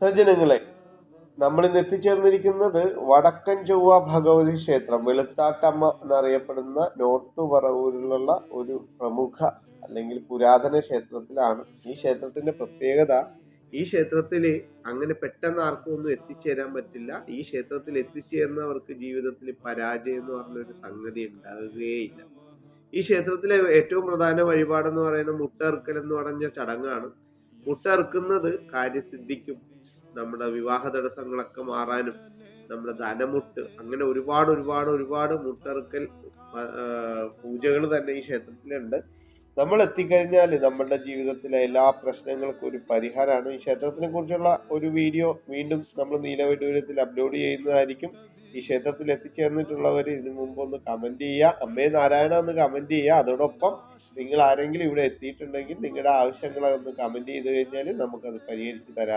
സജ്ജനങ്ങളെ നമ്മൾ ഇന്ന് എത്തിച്ചേർന്നിരിക്കുന്നത് വടക്കൻ ചൊവ്വ ഭഗവതി ക്ഷേത്രം വെളുത്താട്ടമ്മ എന്നറിയപ്പെടുന്ന നോർത്ത് പറവൂരിലുള്ള ഒരു പ്രമുഖ അല്ലെങ്കിൽ പുരാതന ക്ഷേത്രത്തിലാണ്. ഈ ക്ഷേത്രത്തിന്റെ പ്രത്യേകത ഈ ക്ഷേത്രത്തിൽ അങ്ങനെ പെട്ടെന്ന് ആർക്കും ഒന്നും എത്തിച്ചേരാൻ പറ്റില്ല. ഈ ക്ഷേത്രത്തിൽ എത്തിച്ചേർന്നവർക്ക് ജീവിതത്തിൽ പരാജയം എന്ന് പറഞ്ഞൊരു സംഗതി ഉണ്ടാകുകയില്ല. ഈ ക്ഷേത്രത്തിലെ ഏറ്റവും പ്രധാന വഴിപാടെന്ന് പറയുന്ന മുട്ടറുക്കൽ എന്ന് പറഞ്ഞ ചടങ്ങാണ്. മുട്ടറുക്കുന്നത് കാര്യസിദ്ധിക്കും നമ്മുടെ വിവാഹ തടസ്സങ്ങളൊക്കെ മാറാനും നമ്മുടെ ധനമുട്ട് അങ്ങനെ ഒരുപാട് ഒരുപാട് ഒരുപാട് മുട്ടറുക്കൽ പൂജകൾ തന്നെ ഈ ക്ഷേത്രത്തിലുണ്ട്. നമ്മൾ എത്തിക്കഴിഞ്ഞാൽ നമ്മളുടെ ജീവിതത്തിലെ എല്ലാ പ്രശ്നങ്ങൾക്കും ഒരു പരിഹാരമാണ്. ഈ ക്ഷേത്രത്തിനെ കുറിച്ചുള്ള ഒരു വീഡിയോ വീണ്ടും നമ്മൾ നീലവൈഡൂര്യത്തിൽ അപ്ലോഡ് ചെയ്യുന്നതായിരിക്കും. ഈ ക്ഷേത്രത്തിൽ എത്തിച്ചേർന്നിട്ടുള്ളവർ ഇതിനു മുമ്പ് ഒന്ന് കമന്റ് ചെയ്യുക. അമ്മേ നാരായണ എന്ന് കമന്റ് ചെയ്യുക. അതോടൊപ്പം നിങ്ങൾ ആരെങ്കിലും ഇവിടെ എത്തിയിട്ടുണ്ടെങ്കിൽ നിങ്ങളുടെ ആവശ്യങ്ങളൊന്ന് കമന്റ് ചെയ്ത് കഴിഞ്ഞാൽ നമുക്കത് പരിഹരിച്ച് തരാം